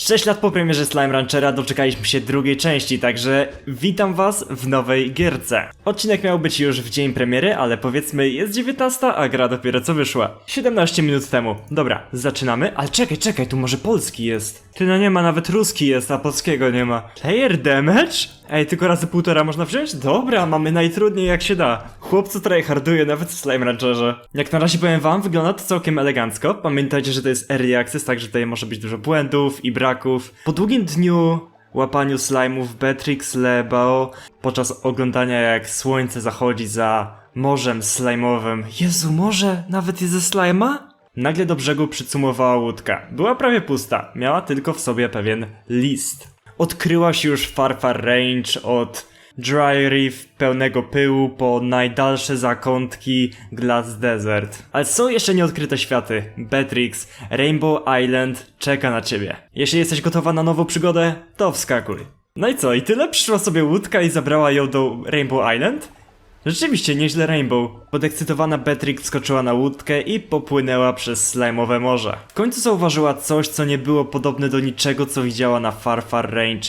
6 lat po premierze Slime Ranchera doczekaliśmy się drugiej części, także witam was w nowej gierce. Odcinek miał być już w dzień premiery, ale powiedzmy jest 19, a gra dopiero co wyszła. 17 minut temu. Dobra, zaczynamy, ale czekaj, czekaj, tu może polski jest. Ty no nie ma, nawet ruski jest, a polskiego nie ma. Player damage? Ej, tylko razy półtora można wziąć? Dobra, mamy najtrudniej jak się da. Chłopcu tryharduje nawet w Slime Rancherze. Jak na razie powiem wam, wygląda to całkiem elegancko. Pamiętajcie, że to jest early access, także tutaj może być dużo błędów i braków. Po długim dniu łapaniu slime'ów Betrix Lebao podczas oglądania jak słońce zachodzi za morzem slime'owym. Jezu, morze nawet jest ze slime'a? Nagle do brzegu przycumowała łódka. Była prawie pusta, miała tylko w sobie pewien list. Odkryłaś już Farfar Range od Dry Reef pełnego pyłu po najdalsze zakątki Glass Desert. Ale są jeszcze nieodkryte światy. Betrix, Rainbow Island czeka na ciebie. Jeśli jesteś gotowa na nową przygodę, to wskakuj. No i co, i tyle? Przyszła sobie łódka i zabrała ją do Rainbow Island? Rzeczywiście nieźle Rainbow. Podekscytowana Betrix skoczyła na łódkę i popłynęła przez slajmowe morze. W końcu zauważyła coś, co nie było podobne do niczego, co widziała na Farfar Range.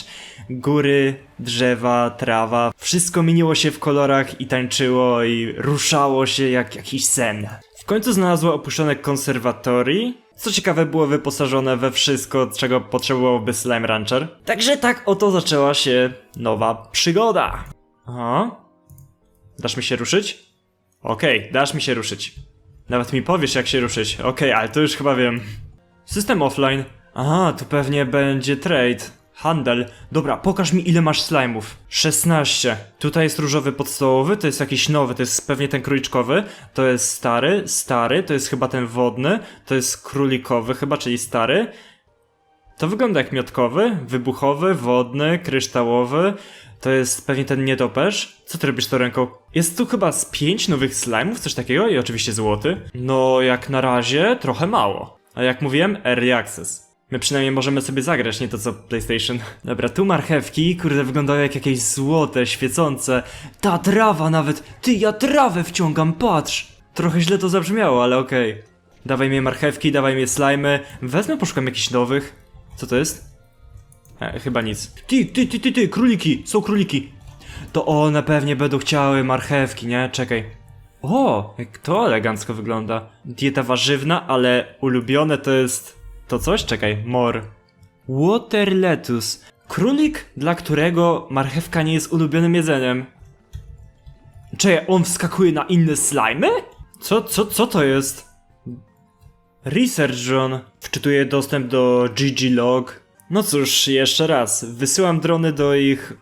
Góry, drzewa, trawa, wszystko mieniło się w kolorach i tańczyło i ruszało się jak jakiś sen. W końcu znalazła opuszczone konserwatorii, co ciekawe było wyposażone we wszystko, czego potrzebowałby Slime Rancher. Także tak oto zaczęła się nowa przygoda. Aha. Dasz mi się ruszyć? Okej, dasz mi się ruszyć. Nawet mi powiesz jak się ruszyć. Okej, ale to już chyba wiem. System offline. Aha, tu pewnie będzie trade. Handel. Dobra, pokaż mi ile masz slime'ów. 16. Tutaj jest różowy podstawowy, to jest jakiś nowy, to jest pewnie ten króliczkowy. To jest stary, stary, to jest chyba ten wodny, to jest królikowy chyba, czyli stary. To wygląda jak miotkowy, wybuchowy, wodny, kryształowy. To jest pewnie ten nietoperz. Co ty robisz tą ręką? Jest tu chyba z pięć nowych slime'ów, coś takiego i oczywiście złoty. No, jak na razie trochę mało. A jak mówiłem, early access. My przynajmniej możemy sobie zagrać, nie to co PlayStation. Dobra, tu marchewki, kurde, wyglądają jak jakieś złote, świecące. Ta trawa nawet! Ty, ja trawę wciągam, patrz! Trochę źle to zabrzmiało, ale okej. Dawaj mi marchewki, dawaj mi slimy. Wezmę, poszukam jakichś nowych. Co to jest? E, chyba nic. Ty, ty, ty, ty, ty, króliki, są króliki. To one pewnie będą chciały marchewki, nie? Czekaj. O, jak to elegancko wygląda. Dieta warzywna, ale ulubione to jest... To coś? Czekaj, mor. Water lettuce. Królik, dla którego marchewka nie jest ulubionym jedzeniem. Czekaj, on wskakuje na inne slimy? Co, co, co to jest? Research John. Wczytuję dostęp do GG Log. No cóż, jeszcze raz. Wysyłam drony do ich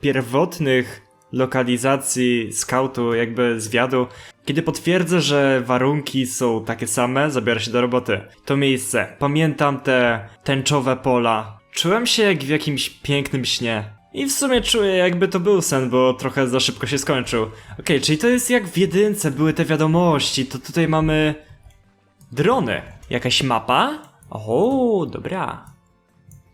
pierwotnych lokalizacji skautu, jakby zwiadu. Kiedy potwierdzę, że warunki są takie same, zabiorę się do roboty. To miejsce. Pamiętam te tęczowe pola. Czułem się jak w jakimś pięknym śnie. I w sumie czuję jakby to był sen, bo trochę za szybko się skończył. Okej, czyli to jest jak w jedynce były te wiadomości, to tutaj mamy... Drony. Jakaś mapa? O, dobra.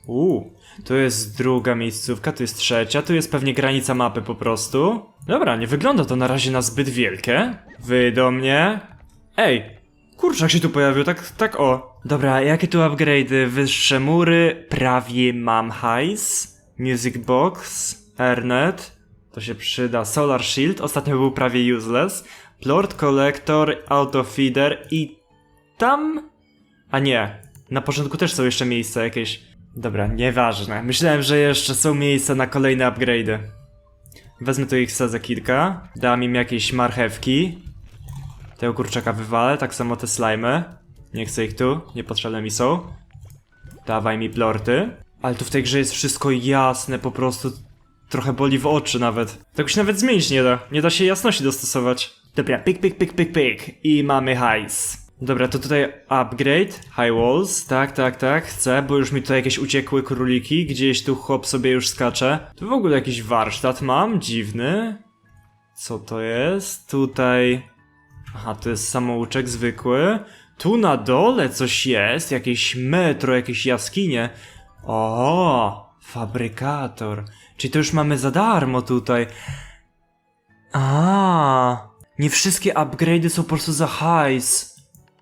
Uuu, tu jest druga miejscówka, tu jest trzecia, tu jest pewnie granica mapy po prostu. Dobra, nie wygląda to na razie na zbyt wielkie. Wy do mnie. Ej, kurczak się tu pojawił, tak, tak o. Dobra, jakie tu upgrade'y? Wyższe mury, prawie mam hajs. Music box, Airnet, to się przyda. Solar Shield, ostatnio był prawie useless. Plort Collector, Auto Feeder i tam... A nie, na początku też są jeszcze miejsca jakieś. Dobra, nieważne. Myślałem, że jeszcze są miejsca na kolejne upgrade'y. Wezmę tu ich wsadzę kilka. Dam im jakieś marchewki. Tego kurczaka wywalę, tak samo te slimy. Nie chcę ich tu, niepotrzebne mi są. Dawaj mi plorty. Ale tu w tej grze jest wszystko jasne, po prostu trochę boli w oczy nawet. Tego się nawet zmienić nie da. Nie da się jasności dostosować. Dobra, pik, pik, pik, pik, pik. I mamy hajs. Dobra, to tutaj upgrade, high walls, tak, tak, tak, chcę, bo już mi tutaj jakieś uciekły króliki, gdzieś tu chłop sobie już skacze. Tu w ogóle jakiś warsztat mam, dziwny. Co to jest? Tutaj... Aha, to jest samouczek zwykły. Tu na dole coś jest, jakieś metro, jakieś jaskinie. O, fabrykator. Czyli to już mamy za darmo tutaj. A, nie wszystkie upgrade'y są po prostu za hajs.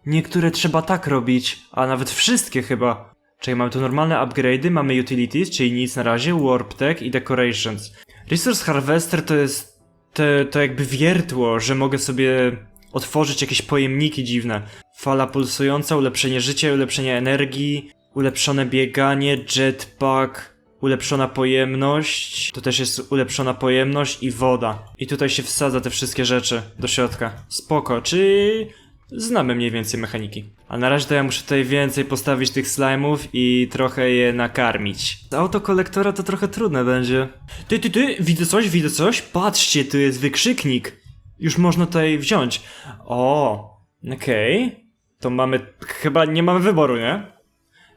Niektóre trzeba tak robić, a nawet wszystkie chyba. Czyli mamy tu normalne upgrade'y, mamy utilities, czyli nic na razie, warp tech i decorations. Resource harvester to jest to, to jakby wiertło, że mogę sobie otworzyć jakieś pojemniki dziwne. Fala pulsująca, ulepszenie życia, ulepszenie energii, ulepszone bieganie, jetpack, ulepszona pojemność. To też jest ulepszona pojemność i woda. I tutaj się wsadza te wszystkie rzeczy do środka. Spoko, czy znamy mniej więcej mechaniki. A na razie to ja muszę tutaj więcej postawić tych slime'ów i trochę je nakarmić. Z autokolektora to trochę trudne będzie. Ty, ty, ty, widzę coś, widzę coś. Patrzcie, tu jest wykrzyknik. Już można tutaj wziąć. O, okej. To mamy, chyba nie mamy wyboru, nie?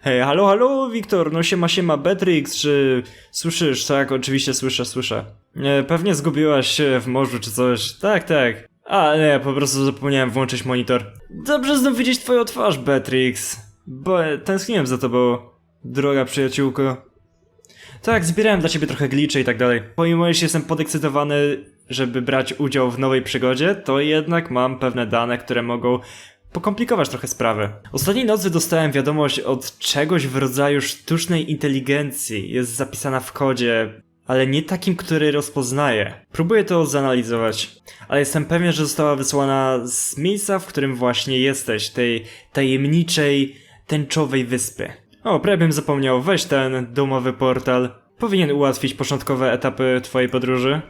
Hej, halo, halo, Wiktor, no siema, siema, Betrix, czy słyszysz? Tak, oczywiście słyszę, słyszę. Nie, pewnie zgubiłaś się w morzu czy coś. Tak, tak. A, nie, po prostu zapomniałem włączyć monitor. Dobrze znów widzieć twoją twarz, Betrix. Bo tęskniłem za tobą, droga przyjaciółko. Tak, zbierałem dla ciebie trochę glicze i tak dalej. Pomimo, że jestem podekscytowany, żeby brać udział w nowej przygodzie, to jednak mam pewne dane, które mogą pokomplikować trochę sprawę. Ostatniej nocy dostałem wiadomość od czegoś w rodzaju sztucznej inteligencji. Jest zapisana w kodzie, ale nie takim, który rozpoznaje. Próbuję to zanalizować, ale jestem pewien, że została wysłana z miejsca, w którym właśnie jesteś, tej tajemniczej, tęczowej wyspy. O, prawie bym zapomniał, weź ten domowy portal. Powinien ułatwić początkowe etapy twojej podróży.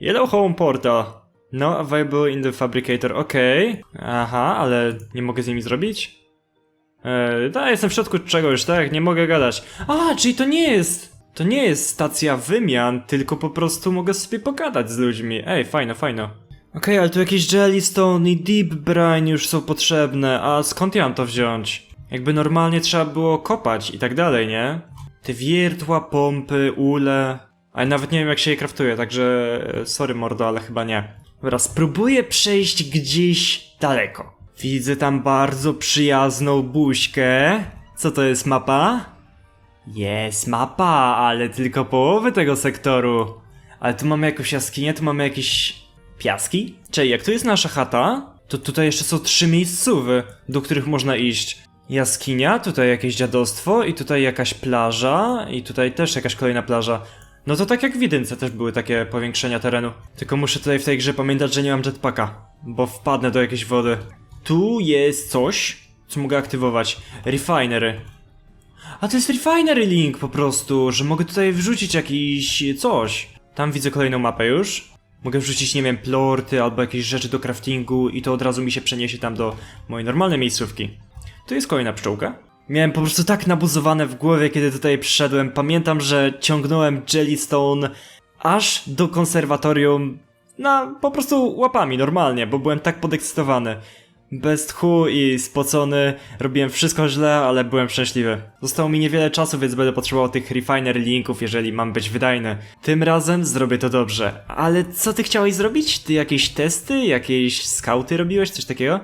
Yellow Home Portal. No available in the fabricator, okej. Aha, ale nie mogę z nimi zrobić? Eee, da, jestem w środku czegoś, tak? Nie mogę gadać. A, czyli to nie jest... To nie jest stacja wymian, tylko po prostu mogę sobie pogadać z ludźmi. Ej, fajno, fajno. Okej, ale tu jakieś Jellystone i Deep Brine już są potrzebne, a skąd ja mam to wziąć? Jakby normalnie trzeba było kopać i tak dalej, nie? Te wiertła, pompy, ule... Ale nawet nie wiem jak się je kraftuje, także... e, Sorry mordo, ale chyba nie. Dobra, spróbuję przejść gdzieś daleko. Widzę tam bardzo przyjazną buźkę. Co to jest mapa? Jest mapa, ale tylko połowy tego sektoru. Ale tu mamy jakąś jaskinię, tu mamy jakieś piaski? Czyli jak tu jest nasza chata, to tutaj jeszcze są trzy miejscówy, do których można iść. Jaskinia, tutaj jakieś dziadostwo i tutaj jakaś plaża i tutaj też jakaś kolejna plaża. No to tak jak w jedynce też były takie powiększenia terenu. Tylko muszę tutaj w tej grze pamiętać, że nie mam jetpacka, bo wpadnę do jakiejś wody. Tu jest coś, co mogę aktywować. Refinery. A to jest Refinery Link po prostu, że mogę tutaj wrzucić jakiś coś. Tam widzę kolejną mapę już. Mogę wrzucić, nie wiem, plorty albo jakieś rzeczy do craftingu i to od razu mi się przeniesie tam do mojej normalnej miejscówki. Tu jest kolejna pszczółka. Miałem po prostu tak nabuzowane w głowie, kiedy tutaj przyszedłem. Pamiętam, że ciągnąłem Jellystone aż do konserwatorium na po prostu łapami, normalnie, bo byłem tak podekscytowany. Bez tchu i spocony, robiłem wszystko źle, ale byłem szczęśliwy. Zostało mi niewiele czasu, więc będę potrzebował tych refiner linków, jeżeli mam być wydajny. Tym razem zrobię to dobrze. Ale co ty chciałeś zrobić? Ty jakieś testy, jakieś skauty robiłeś, coś takiego?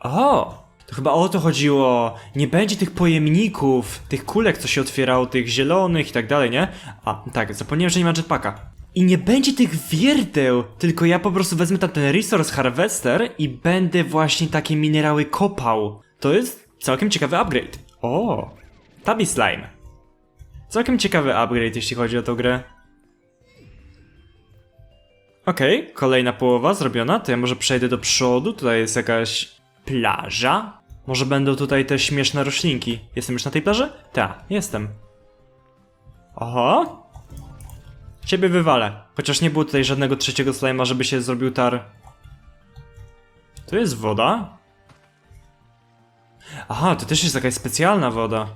O! To chyba o to chodziło. Nie będzie tych pojemników, tych kulek, co się otwierało, tych zielonych i tak dalej, nie? A, tak, zapomniałem, że nie ma jetpacka. I nie będzie tych wierteł, tylko ja po prostu wezmę tam ten Resource Harvester i będę właśnie takie minerały kopał. To jest całkiem ciekawy upgrade. O! Tabi Slime. Całkiem ciekawy upgrade, jeśli chodzi o tą grę. Okej, kolejna połowa zrobiona, to ja może przejdę do przodu, tutaj jest jakaś plaża. Może będą tutaj te śmieszne roślinki. Jestem już na tej plaży? Tak, jestem. Oho! Ciebie wywalę. Chociaż nie było tutaj żadnego trzeciego slajma, żeby się zrobił tar. Tu jest woda? Aha, to też jest jakaś specjalna woda.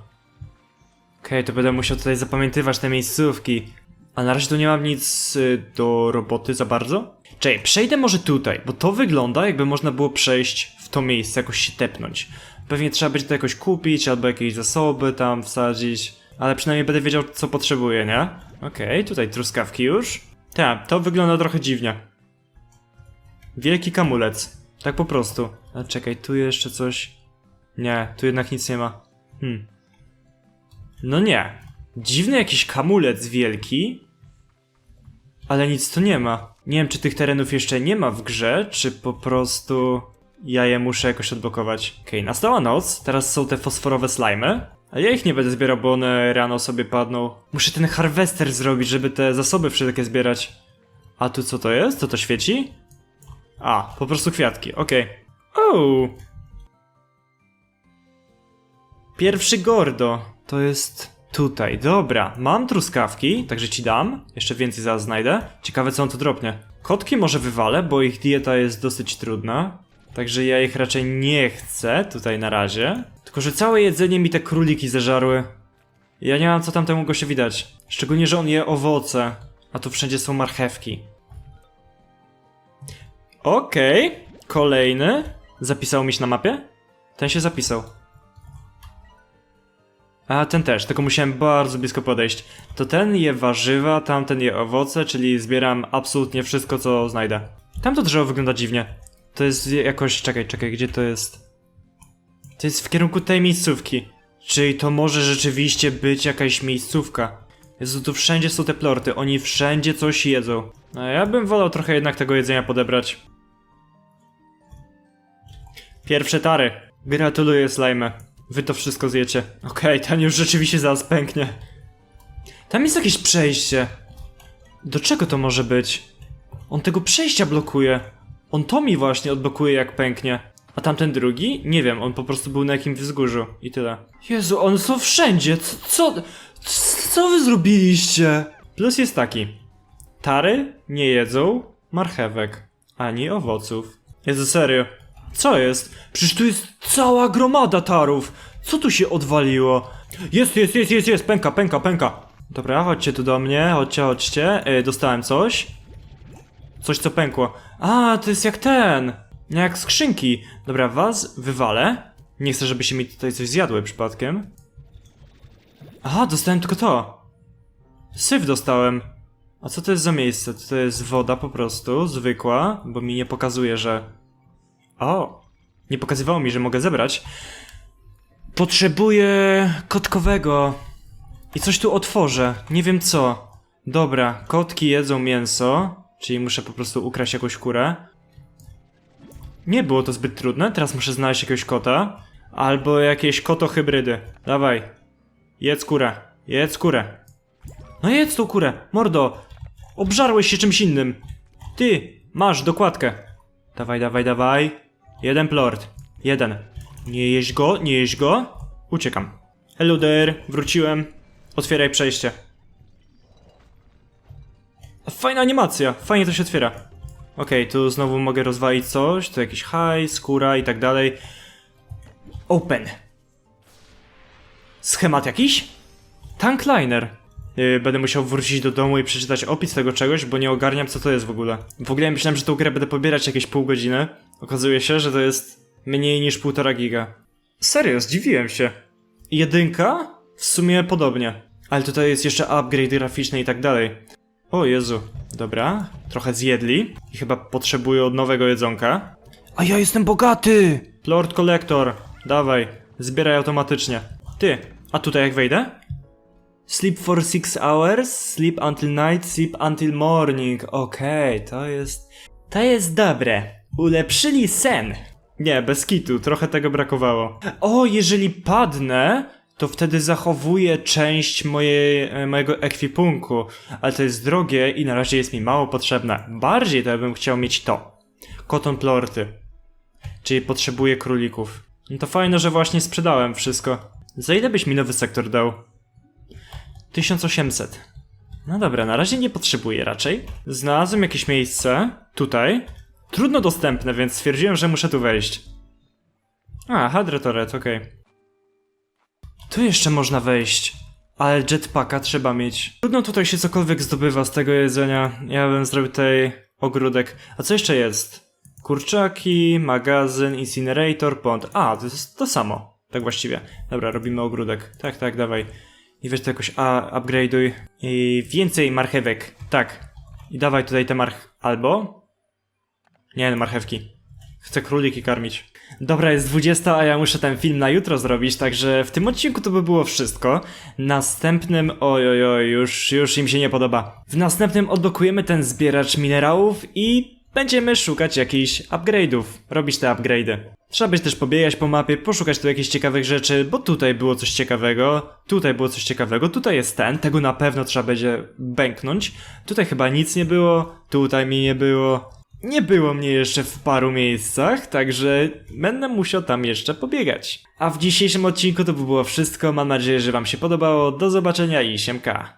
Okej, to będę musiał tutaj zapamiętywać te miejscówki. A na razie tu nie mam nic y, do roboty za bardzo. Czekaj, przejdę może tutaj, bo to wygląda jakby można było przejść w to miejsce, jakoś się tepnąć. Pewnie trzeba będzie to jakoś kupić, albo jakieś zasoby tam wsadzić. Ale przynajmniej będę wiedział, co potrzebuję, nie? Okej, tutaj truskawki już. Tak, to wygląda trochę dziwnie. Wielki kamulec. Tak po prostu. A czekaj, tu jeszcze coś. Nie, tu jednak nic nie ma. Hmm. No nie. Dziwny jakiś kamulec wielki. Ale nic tu nie ma. Nie wiem, czy tych terenów jeszcze nie ma w grze, czy po prostu... Ja je muszę jakoś odblokować. Okej, nastała noc, teraz są te fosforowe slimy. Ale ja ich nie będę zbierał, bo one rano sobie padną. Muszę ten harwester zrobić, żeby te zasoby wszystkie zbierać. A tu co to jest? Co to świeci? A, po prostu kwiatki, okej. Okay. Pierwszy Gordo. To jest tutaj, dobra. Mam truskawki, także ci dam. Jeszcze więcej zaraz znajdę. Ciekawe co on tu dropnie. Kotki może wywalę, bo ich dieta jest dosyć trudna. Także ja ich raczej nie chcę tutaj na razie. Tylko, że całe jedzenie mi te króliki zeżarły. Ja nie mam co tamtemu goście widać. Szczególnie, że on je owoce. A tu wszędzie są marchewki. Okej, kolejny. Zapisał mi się na mapie? Ten się zapisał. A ten też, tylko musiałem bardzo blisko podejść. To ten je warzywa, tamten je owoce, czyli zbieram absolutnie wszystko, co znajdę. Tamto drzewo wygląda dziwnie. To jest jakoś. Czekaj, czekaj, gdzie to jest? To jest w kierunku tej miejscówki. Czyli to może rzeczywiście być jakaś miejscówka. Jezu, tu wszędzie są te plorty, oni wszędzie coś jedzą. A ja bym wolał trochę jednak tego jedzenia podebrać. Pierwsze tary. Gratuluję, slime. Wy to wszystko zjecie. Okej, ten już rzeczywiście zaraz pęknie. Tam jest jakieś przejście. Do czego to może być? On tego przejścia blokuje. On to mi właśnie odblokuje jak pęknie. A tamten drugi? Nie wiem, on po prostu był na jakimś wzgórzu i tyle. Jezu, one są wszędzie. Co, co, co wy zrobiliście? Plus jest taki. Tary nie jedzą marchewek, ani owoców. Jezu, serio. Co jest? Przecież tu jest cała gromada tarów. Co tu się odwaliło? Jest, jest, jest, jest, jest, pęka, pęka, pęka. Dobra, chodźcie tu do mnie, chodźcie, chodźcie. Yy, dostałem coś. Coś, co pękło. A, to jest jak ten. Jak skrzynki. Dobra, was wywalę. Nie chcę, żeby się mi tutaj coś zjadły przypadkiem. Aha, dostałem tylko to. Syf dostałem. A co to jest za miejsce? To jest woda po prostu, zwykła, bo mi nie pokazuje, że... O! Nie pokazywało mi, że mogę zebrać. Potrzebuję kotkowego. I coś tu otworzę. Nie wiem co. Dobra, kotki jedzą mięso. Czyli muszę po prostu ukraść jakąś kurę. Nie było to zbyt trudne, teraz muszę znaleźć jakiegoś kota. Albo jakieś koto hybrydy. Dawaj. Jedz kurę. Jedz kurę. No jedz tą kurę. Mordo. Obżarłeś się czymś innym. Ty, masz dokładkę. Dawaj, dawaj, dawaj. Jeden plort. Jeden. Nie jeść go, nie jeść go. Uciekam. Hello there, wróciłem. Otwieraj przejście. Fajna animacja, fajnie to się otwiera. Okej, tu znowu mogę rozwalić coś, tu jakiś hajs, skóra i tak dalej. Open. Schemat jakiś? Tankliner. Yy, będę musiał wrócić do domu i przeczytać opis tego czegoś, bo nie ogarniam co to jest w ogóle. W ogóle myślałem, że tą grę będę pobierać jakieś pół godziny. Okazuje się, że to jest mniej niż półtora giga. Serio, zdziwiłem się. Jedynka? W sumie podobnie. Ale tutaj jest jeszcze upgrade graficzny i tak dalej. O Jezu, dobra, trochę zjedli i chyba potrzebują nowego jedzonka. A ja jestem bogaty! Lord Collector, dawaj, zbieraj automatycznie. Ty, a tutaj jak wejdę? Sleep for 6 hours, sleep until night, sleep until morning. Okej, to jest... To jest dobre. Ulepszyli sen. Nie, bez kitu, trochę tego brakowało. O, jeżeli padnę, to wtedy zachowuję część mojej, e, mojego ekwipunku, ale to jest drogie i na razie jest mi mało potrzebne. Bardziej to ja bym chciał mieć to. Cotton plorty. Czyli potrzebuję królików. No to fajne, że właśnie sprzedałem wszystko. Za ile byś mi nowy sektor dał? 1800. No dobra, na razie nie potrzebuję raczej. Znalazłem jakieś miejsce. Tutaj. Trudno dostępne, więc stwierdziłem, że muszę tu wejść. A, Hadretoret, okej. Tu jeszcze można wejść. Ale jetpacka trzeba mieć. Trudno tutaj się cokolwiek zdobywa z tego jedzenia. Ja bym zrobił tutaj ogródek. A co jeszcze jest? Kurczaki, magazyn, incinerator, pond. A, to jest to samo. Tak właściwie. Dobra, robimy ogródek. Tak, tak, dawaj. I weź to jakoś a, upgrade'uj. I więcej marchewek. Tak. I dawaj tutaj te march... Albo? Nie, marchewki. Chcę króliki karmić. Dobra, jest 20, a ja muszę ten film na jutro zrobić, także w tym odcinku to by było wszystko. Następnym, oj, oj, oj, już, już im się nie podoba. W następnym odblokujemy ten zbieracz minerałów i będziemy szukać jakichś upgrade'ów, robić te upgrade'y. Trzeba być też pobiegać po mapie, poszukać tu jakichś ciekawych rzeczy, bo tutaj było coś ciekawego, tutaj było coś ciekawego, tutaj jest ten, tego na pewno trzeba będzie bęknąć. Tutaj chyba nic nie było, tutaj mi nie było. Nie było mnie jeszcze w paru miejscach, także będę musiał tam jeszcze pobiegać. A w dzisiejszym odcinku to by było wszystko, mam nadzieję, że wam się podobało, do zobaczenia i siemka.